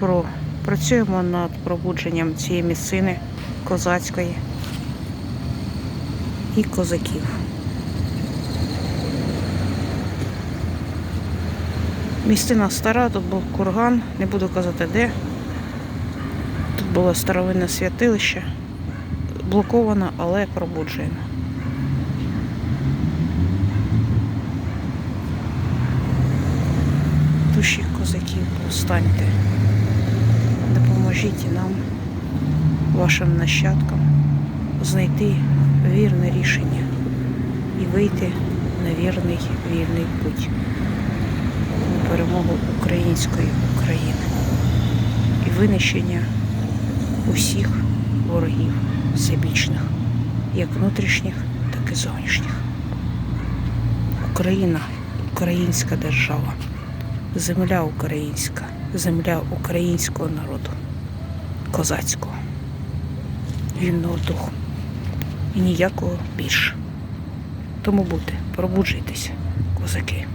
Про працюємо над пробудженням цієї місцини козацької і козаків. Містина стара, тут був курган, не буду казати де. Тут було старовинне святилище. Блоковано, але пробуджуємо. Душі козаків, повстаньте. Допоможіть нам, вашим нащадкам, знайти вірне рішення і вийти на вірний вільний путь на перемогу української України і винищення усіх ворогів всебічних, як внутрішніх, так і зовнішніх. Україна, українська держава, земля українська, земля українського народу, козацького, вільного духу і ніякого більше. Тому будьте, пробуджуйтесь, козаки.